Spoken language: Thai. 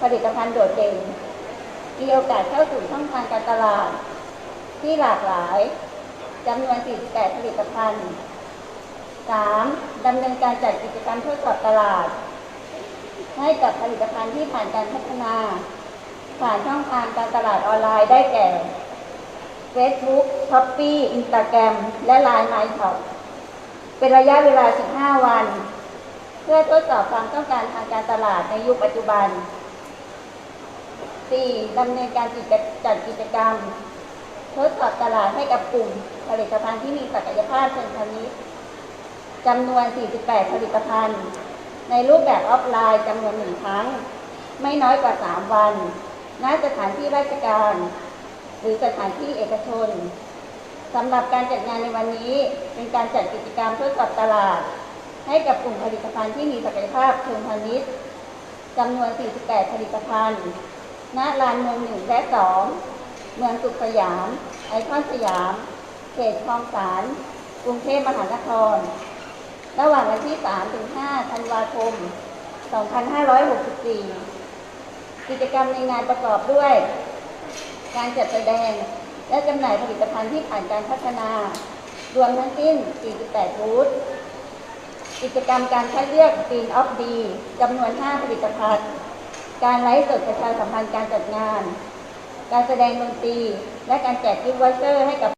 ผลิตภัณฑ์โดดเด่น มีโอกาสเข้าสู่ช่องทางการตลาด ที่หลากหลายจำนวน 48 ผลิตภัณฑ์ 3. ดำเนินการจัดกิจกรรมทดสอบตลาด ให้กับผลิตภัณฑ์ที่ผ่านการพัฒนา ผ่านช่องทางการตลาดออนไลน์ได้แก่ Facebook, Shopee, Instagram และ Line My Shop เป็นระยะเวลา 15 วัน เพื่อทดสอบความต้องการทางการตลาดในยุคปัจจุบัน 4. ดำเนินการจจัดกิจกรรม ทดสอบตลาดให้กับกลุ่ม ผลิตภัณฑ์ที่มีศักยภาพเชิงพาณิชย์จำนวน 48 ผลิตภัณฑ์ ในรูปแบบออฟไลน์จำนวนหนึ่งครั้ง ไม่น้อยกว่า 3 วันณสถานที่ราชการ หรือสถานที่เอกชนสำหรับการจัดงานในวันนี้เป็นการจัดกิจกรรมทดสอบตลาด ให้กับกลุ่มผลิตภัณฑ์ที่มีศักยภาพเชิงพาณิชย์จำนวน 48 ผลิตภัณฑ์ ณลานเมืองหนึ่งและสอง เมืองสุขสยาม ไอคอนสยาม เขตคลองสารกรุงเทพมหานคร ระหว่างวันที่ 3 ถึง 5 ธันวาคม 2564 กิจกรรมในงานประกอบด้วย การจัดแสดง และจำหน่ายผลิตภัณฑ์ที่ผ่านการพัฒนา รวมทั้งสิ้น 48 บูธ กิจกรรมการคัดเลือกซีนออฟดีจำนวน 5 ผลิตภัณฑ์ การไลฟ์สดประชาสัมพันธ์การจัดงาน การแสดงดนตรี และการแจกกิฟต์วอเชอร์ให้กับ